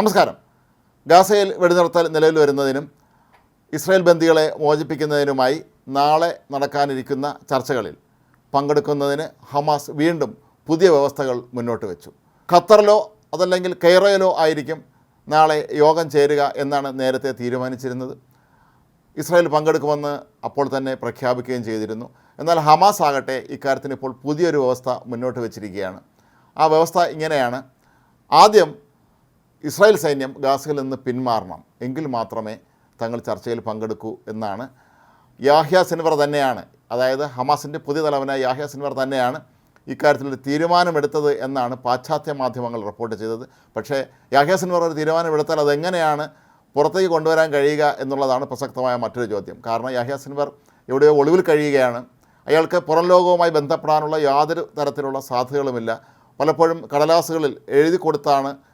നമസ്കാരം. ഗാസയിൽ വെടിനിർത്തൽ നിലവിൽ വരുന്നതിനും ഇസ്രായേൽ ബന്ദികളെ മോചിപ്പിക്കുന്നതിനുമായി നാളെ നടക്കാനിരിക്കുന്ന ചർച്ചകളിൽ പങ്കെടുക്കുന്നതിന് ഹമാസ് വീണ്ടും പുതിയ വ്യവസ്ഥകൾ മുന്നോട്ട് വെച്ചു. ഖത്തറിലോ അതല്ലെങ്കിൽ കെയ്റോയിലോ ആയിരിക്കും നാളെ യോഗം ചേരുക എന്നാണ് നേരത്തെ തീരുമാനിച്ചിരുന്നത്. ഇസ്രായേൽ പങ്കെടുക്കുമെന്ന് അപ്പോൾ തന്നെ പ്രഖ്യാപിക്കുകയും ചെയ്തിരുന്നു. എന്നാൽ ഹമാസ് ആകട്ടെ ഇക്കാര്യത്തിന് ഇപ്പോൾ പുതിയൊരു വ്യവസ്ഥ മുന്നോട്ട് വെച്ചിരിക്കുകയാണ്. ആ വ്യവസ്ഥ ഇങ്ങനെയാണ്. ആദ്യം ഇസ്രായേൽ സൈന്യം ഗാസയിൽ നിന്ന് പിന്മാറണം. എങ്കിൽ മാത്രമേ തങ്ങൾ ചർച്ചയിൽ പങ്കെടുക്കൂ എന്നാണ്. യാഹ്യ സിൻവർ തന്നെയാണ്. അതായത് ഹമാസിന്റെ പുതിയ തലവനായ യാഹ്യ സിൻവർ തന്നെയാണ് ഇക്കാര്യത്തിലൊരു തീരുമാനമെടുത്തത് എന്നാണ് പാശ്ചാത്യ മാധ്യമങ്ങൾ റിപ്പോർട്ട് ചെയ്തത്. പക്ഷേ യാഹ്യ സിൻവർ ഒരു തീരുമാനമെടുത്താൽ അതെങ്ങനെയാണ് പുറത്തേക്ക് കൊണ്ടുവരാൻ കഴിയുക എന്നുള്ളതാണ് പ്രസക്തമായ മറ്റൊരു ചോദ്യം. കാരണം യാഹ്യ സിൻവർ എവിടെയോ ഒളിവിൽ കഴിയുകയാണ്. അയാൾക്ക് പുറം ലോകവുമായി ബന്ധപ്പെടാനുള്ള യാതൊരു തരത്തിലുള്ള സാധ്യതകളുമില്ല. പലപ്പോഴും കടലാസുകളിൽ എഴുതി കൊടുത്താണ്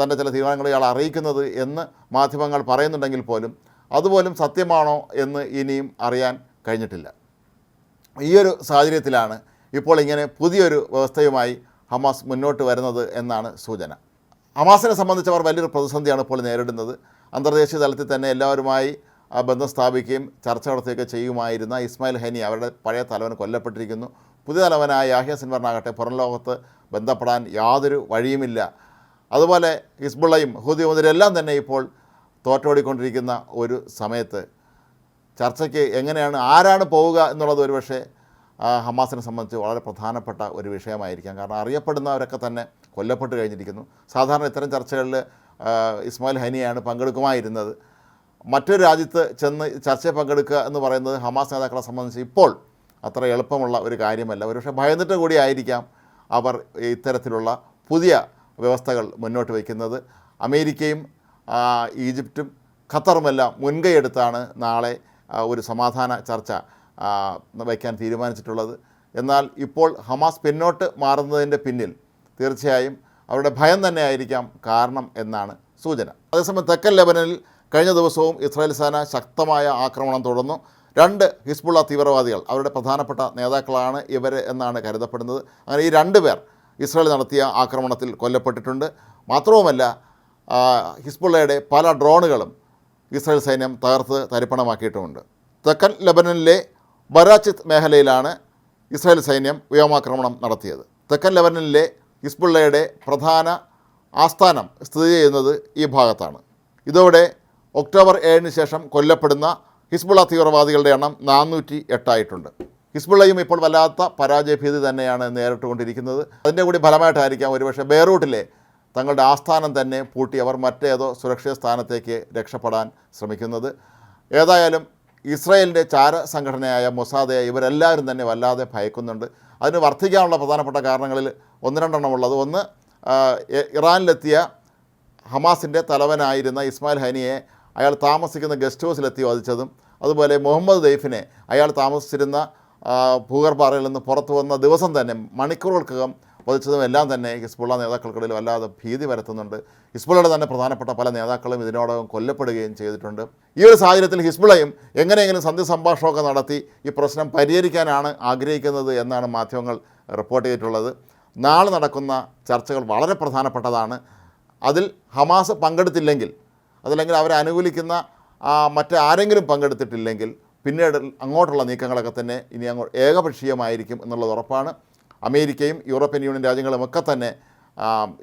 തന്റെ ചില തീരുമാനങ്ങൾ ഇയാൾ അറിയിക്കുന്നത് എന്ന് മാധ്യമങ്ങൾ പറയുന്നുണ്ടെങ്കിൽ പോലും അതുപോലും സത്യമാണോ എന്ന് ഇനിയും അറിയാൻ കഴിഞ്ഞിട്ടില്ല. ഈയൊരു സാഹചര്യത്തിലാണ് ഇപ്പോൾ ഇങ്ങനെ പുതിയൊരു വ്യവസ്ഥയുമായി ഹമാസ് മുന്നോട്ട് വരുന്നത് എന്നാണ് സൂചന. ഹമാസിനെ സംബന്ധിച്ചവർ വലിയൊരു പ്രതിസന്ധിയാണ് ഇപ്പോൾ നേരിടുന്നത്. അന്തർദേശീയ തലത്തിൽ തന്നെ എല്ലാവരുമായി ബന്ധം സ്ഥാപിക്കുകയും ചർച്ച നടത്തുകയൊക്കെ ചെയ്യുമായിരുന്ന ഇസ്മായിൽ ഹനി അവരുടെ പഴയ തലവൻ കൊല്ലപ്പെട്ടിരിക്കുന്നു. പുതിയ തലവനായ യാഹ്യ സിൻവറിനാകട്ടെ പുറം ലോകത്ത് ബന്ധപ്പെടാൻ യാതൊരു വഴിയുമില്ല. അതുപോലെ ഹിസ്ബുള്ളയും എല്ലാം തന്നെ ഇപ്പോൾ തോറ്റോടിക്കൊണ്ടിരിക്കുന്ന ഒരു സമയത്ത് ചർച്ചയ്ക്ക് എങ്ങനെയാണ് ആരാണ് പോവുക എന്നുള്ളത് ഒരുപക്ഷെ ഹമാസിനെ സംബന്ധിച്ച് വളരെ പ്രധാനപ്പെട്ട ഒരു വിഷയമായിരിക്കാം. കാരണം അറിയപ്പെടുന്നവരൊക്കെ തന്നെ കൊല്ലപ്പെട്ട് കഴിഞ്ഞിരിക്കുന്നു. സാധാരണ ഇത്തരം ചർച്ചകളിൽ ഇസ്മായിൽ ഹനിയാണ് പങ്കെടുക്കുമായിരുന്നത്. മറ്റൊരു രാജ്യത്ത് ചെന്ന് ചർച്ചയിൽ പങ്കെടുക്കുക എന്ന് പറയുന്നത് ഹമാസ് നേതാക്കളെ സംബന്ധിച്ച് ഇപ്പോൾ അത്ര എളുപ്പമുള്ള ഒരു കാര്യമല്ല. ഒരുപക്ഷെ ഭയന്നിട്ട് കൂടി ആയിരിക്കാം അവർ ഇത്തരത്തിലുള്ള പുതിയ വ്യവസ്ഥകൾ മുന്നോട്ട് വയ്ക്കുന്നത്. അമേരിക്കയും ഈജിപ്തും ഖത്തറുമെല്ലാം മുൻകൈയെടുത്താണ് നാളെ ഒരു സമാധാന ചർച്ച വയ്ക്കാൻ തീരുമാനിച്ചിട്ടുള്ളത്. എന്നാൽ ഇപ്പോൾ ഹമാസ് പിന്നോട്ട് മാറുന്നതിന്റെ പിന്നിൽ തീർച്ചയായും അവരുടെ ഭയം തന്നെ ആയിരിക്കാം കാരണം എന്നാണ് സൂചന. അതേസമയം തെക്കൻ ലെബനനിൽ കഴിഞ്ഞ ദിവസവും ഇസ്രായേൽ സേന ശക്തമായ ആക്രമണം തുടർന്നു. രണ്ട് ഹിസ്ബുള്ള തീവ്രവാദികൾ അവരുടെ പ്രധാനപ്പെട്ട നേതാക്കളാണ് ഇവർ എന്നാണ് കരുതപ്പെടുന്നത്. അങ്ങനെ ഈ രണ്ട് പേർ ഇസ്രായേൽ നടത്തിയ ആക്രമണത്തിൽ കൊല്ലപ്പെട്ടിട്ടുണ്ട്. മാത്രവുമല്ല ഹിസ്ബുള്ളയുടെ പല ഡ്രോണുകളും ഇസ്രായേൽ സൈന്യം തകർത്ത് തരിപ്പണമാക്കിയിട്ടുമുണ്ട് തെക്കൻ ലെബനനിലെ ബരാചിത് മേഖലയിലാണ് ഇസ്രായേൽ സൈന്യം വ്യോമാക്രമണം നടത്തിയത്. തെക്കൻ ലെബനനിലെ ഹിസ്ബുള്ളയുടെ പ്രധാന ആസ്ഥാനം സ്ഥിതി ചെയ്യുന്നത് ഈ ഭാഗത്താണ്. ഇതോടെ ഒക്ടോബർ ഏഴിന് ശേഷം കൊല്ലപ്പെടുന്ന ഹിസ്ബുള്ള തീവ്രവാദികളുടെ എണ്ണം നാനൂറ്റി എട്ടായിട്ടുണ്ട് ഹിസ്ബുള്ളയും ഇപ്പോൾ വല്ലാത്ത പരാജയഭീതി തന്നെയാണ് നേരിട്ടുകൊണ്ടിരിക്കുന്നത്. അതിന്റെ കൂടി ഫലമായിട്ടായിരിക്കാം ഒരുപക്ഷെ ബെയ്റൂട്ടിലെ തങ്ങളുടെ ആസ്ഥാനം തന്നെ പൂട്ടി അവർ മറ്റേതോ സുരക്ഷിത സ്ഥാനത്തേക്ക് രക്ഷപ്പെടാൻ ശ്രമിക്കുന്നത്. ഏതായാലും ഇസ്രായേലിന്റെ ചാര സംഘടനയായ മൊസാദയെ ഇവരെല്ലാവരും തന്നെ വല്ലാതെ ഭയക്കുന്നുണ്ട്. അതിന് വർദ്ധിക്കാനുള്ള പ്രധാനപ്പെട്ട കാരണങ്ങളിൽ ഒന്ന് രണ്ടെണ്ണം ഉള്ളത്. ഒന്ന് ഇറാനിലെത്തിയ ഹമാസിന്റെ തലവനായിരുന്ന ഇസ്മായിൽ ഹനിയെ അയാൾ താമസിക്കുന്ന ഗസ്റ്റ് ഹൗസിലെത്തി വധിച്ചതും അതുപോലെ മുഹമ്മദ് ദൈഫിനെ അയാൾ താമസിച്ചിരുന്ന ഭൂഗർഭാറയിൽ നിന്ന് പുറത്തു വന്ന ദിവസം തന്നെ മണിക്കൂറുകൾക്കകം വധിച്ചതും എല്ലാം തന്നെ ഹിസ്ബുള്ള നേതാക്കൾക്കിടയിൽ വല്ലാതെ ഭീതി വരുത്തുന്നുണ്ട് ഹിസ്ബുള്ളയുടെ തന്നെ പ്രധാനപ്പെട്ട പല നേതാക്കളും ഇതിനോടകം കൊല്ലപ്പെടുകയും ചെയ്തിട്ടുണ്ട്. ഈ ഒരു സാഹചര്യത്തിൽ ഹിസ്ബുള്ളയും എങ്ങനെയെങ്കിലും സന്ധി സംഭാഷണമൊക്കെ നടത്തി ഈ പ്രശ്നം പരിഹരിക്കാനാണ് ആഗ്രഹിക്കുന്നത് എന്നാണ് മാധ്യമങ്ങൾ റിപ്പോർട്ട് ചെയ്തിട്ടുള്ളത്. നാളെ നടക്കുന്ന ചർച്ചകൾ വളരെ പ്രധാനപ്പെട്ടതാണ്. അതിൽ ഹമാസ് പങ്കെടുത്തില്ലെങ്കിൽ അതല്ലെങ്കിൽ അവരെ അനുകൂലിക്കുന്ന മറ്റാരെങ്കിലും പങ്കെടുത്തിട്ടില്ലെങ്കിൽ പിന്നീട് അങ്ങോട്ടുള്ള നീക്കങ്ങളൊക്കെ തന്നെ ഇനി അങ്ങോട്ട് ഏകപക്ഷീയമായിരിക്കും എന്നുള്ളത് ഉറപ്പാണ്. അമേരിക്കയും യൂറോപ്യൻ യൂണിയൻ രാജ്യങ്ങളുമൊക്കെ തന്നെ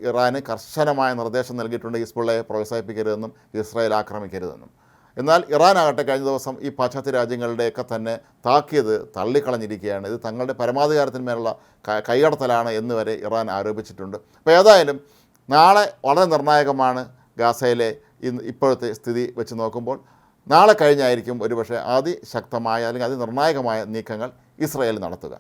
ഇറാന് കർശനമായ നിർദ്ദേശം നൽകിയിട്ടുണ്ട് ഹിസ്ബുള്ളയെ പ്രോത്സാഹിപ്പിക്കരുതെന്നും ഇസ്രായേൽ ആക്രമിക്കരുതെന്നും. എന്നാൽ ഇറാനാകട്ടെ കഴിഞ്ഞ ദിവസം ഈ പാശ്ചാത്യ രാജ്യങ്ങളുടെയൊക്കെ തന്നെ താക്കിയത് തള്ളിക്കളഞ്ഞിരിക്കുകയാണ്. ഇത് തങ്ങളുടെ പരമാധികാരത്തിന്മേലുള്ള കൈകടത്തലാണ് എന്ന് വരെ ഇറാൻ ആരോപിച്ചിട്ടുണ്ട്. അപ്പോൾ ഏതായാലും നാളെ വളരെ നിർണായകമാണ് ഗാസയിലെ ഇപ്പോഴത്തെ സ്ഥിതി വെച്ച് നോക്കുമ്പോൾ. നാളെ കഴിഞ്ഞായിരിക്കും ഒരുപക്ഷെ അതിശക്തമായ അല്ലെങ്കിൽ അതിനിർണായകമായ നീക്കങ്ങൾ ഇസ്രയേൽ നടത്തുക.